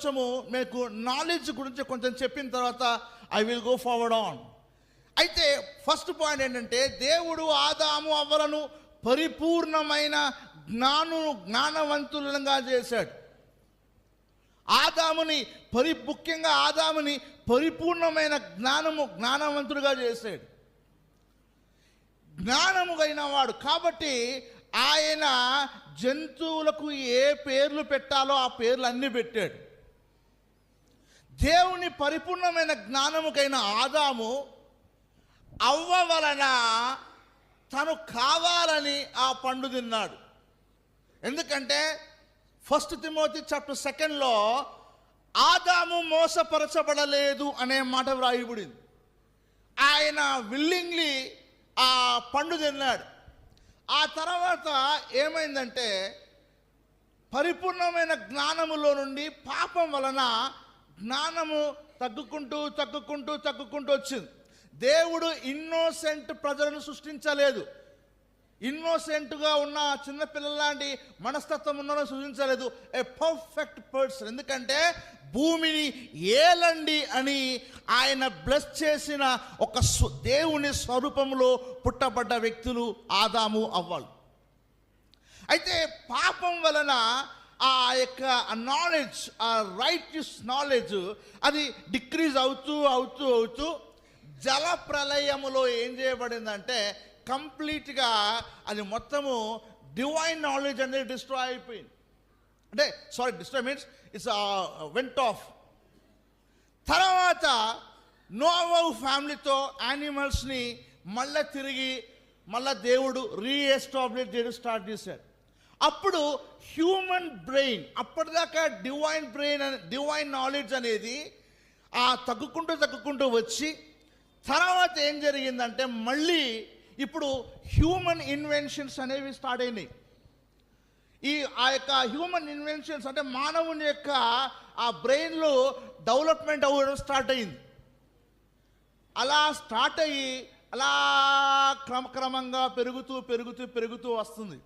కొంచెము మీకు నాలెడ్జ్ గురించి కొంచెం చెప్పిన తర్వాత I will go forward on అయితే ఫస్ట్ పాయింట్ ఏంటంటే దేవుడు ఆదాము అవ్వలను పరిపూర్ణమైన జ్ఞాను జ్ఞానవంతులుగా చేశాడు. ఆదాముని పరి ముఖ్యంగా ఆదాముని పరిపూర్ణమైన జ్ఞానము జ్ఞానవంతుడిగా చేశాడు. జ్ఞానము కలిగిన వాడు. కాబట్టి ఆయన జంతువులకు ఏ పేర్లు పెట్టాలో ఆ పేర్లు అన్నీ పెట్టాడు. దేవుని పరిపూర్ణమైన జ్ఞానముకైన ఆదాము అవ్వ వలన తను కావాలని ఆ పండు తిన్నాడు. ఎందుకంటే ఫస్ట్ తిమోతి చాప్టర్ సెకండ్లో ఆదాము మోసపరచబడలేదు అనే మాట వ్రాయబడింది. ఆయన విల్లింగ్లీ ఆ పండు తిన్నాడు. ఆ తర్వాత ఏమైందంటే పరిపూర్ణమైన జ్ఞానములో నుండి పాపం వలన జ్ఞానము తగ్గుకుంటూ తగ్గుకుంటూ తగ్గుకుంటూ వచ్చింది. దేవుడు ఇన్నోసెంట్ ప్రజలను సృష్టించలేదు. ఇన్నోసెంట్గా ఉన్న చిన్నపిల్లలాంటి మనస్తత్వం ఉన్న సృష్టించలేదు. ఏ పర్ఫెక్ట్ పర్సన్ ఎందుకంటే భూమిని ఏలండి అని ఆయన బ్లెస్ చేసిన ఒక స్వ- దేవుని స్వరూపంలో పుట్టబడ్డ వ్యక్తులు ఆదాము అవ్వాలి అయితే పాపం వలన ఆ యొక్క నాలెడ్జ్ ఆ రైట్ నాలెడ్జ్ అది డిక్రీజ్ అవుతూ అవుతూ అవుతూ జల ప్రళయములో ఏం చేయబడిందంటే కంప్లీట్గా అది మొత్తము డివైన్ నాలెడ్జ్ అనేది డిస్ట్రాయ్ అయిపోయింది. అంటే sorry destroy means it's went off తర్వాత నోవౌ ఫ్యామిలీతో యానిమల్స్ని మళ్ళీ తిరిగి మళ్ళీ దేవుడు రీఎస్టాబ్లిష్ చేయడం స్టార్ట్ చేశాడు. అప్పుడు హ్యూమన్ బ్రెయిన్ అప్పటిదాకా డివైన్ బ్రెయిన్ అనే డివైన్ నాలెడ్జ్ అనేది ఆ తగ్గుకుంటూ తగ్గుకుంటూ వచ్చి తర్వాత ఏం జరిగిందంటే మళ్ళీ ఇప్పుడు హ్యూమన్ ఇన్వెన్షన్స్ అనేవి స్టార్ట్ అయినాయి. ఈ ఆ యొక్క హ్యూమన్ ఇన్వెన్షన్స్ అంటే మానవుని యొక్క ఆ బ్రెయిన్లో డెవలప్మెంట్ అవ్వడం స్టార్ట్ అయింది. అలా స్టార్ట్ అయ్యి అలా క్రమక్రమంగా పెరుగుతూ పెరుగుతూ పెరుగుతూ వస్తుంది.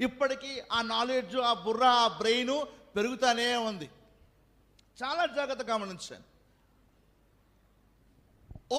ఇప్పటికీ ఆ నాలెడ్జ్ ఆ బుర్ర ఆ బ్రెయిన్ పెరుగుతూనే ఉంది. చాలా జాగ్రత్త గమనించాను